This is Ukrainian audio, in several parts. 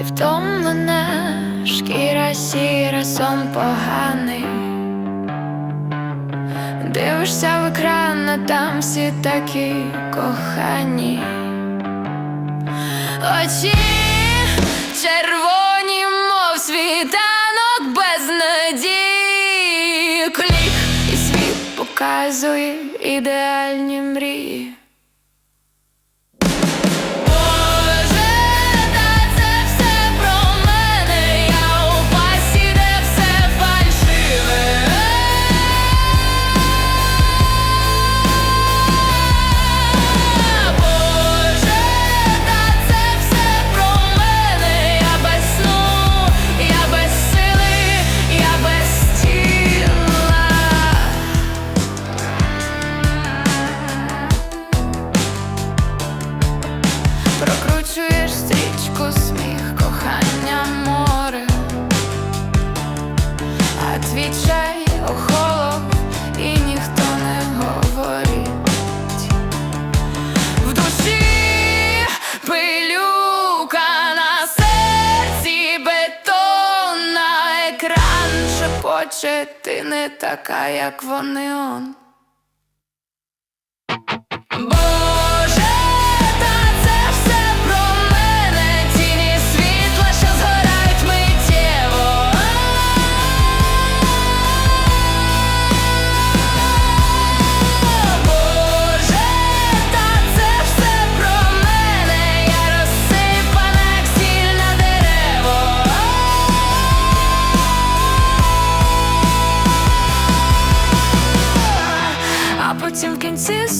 Ти втомлена, шкіра сіра, сон поганий. Дивишся в екран, а там всі такі кохані. Очі червоні, мов світанок без надії. Клік і світ показує ідеальні мрії. Чай охолов і ніхто не говорить. В душі пилюка на серці бетон на екран шепоче, ти не така, як вони он.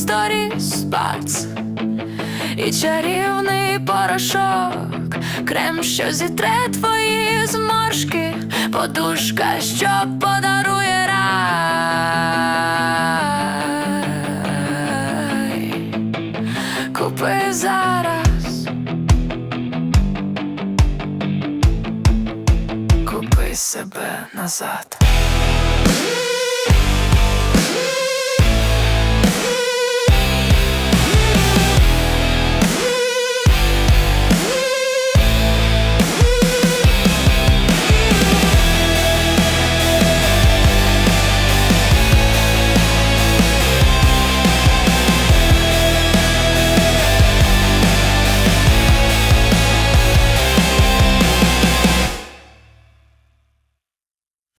Кінці історії спац І чарівний порошок, крем, що зітре твої зморшки, подушка, що подарує рай. Купи зараз. Купи себе назад.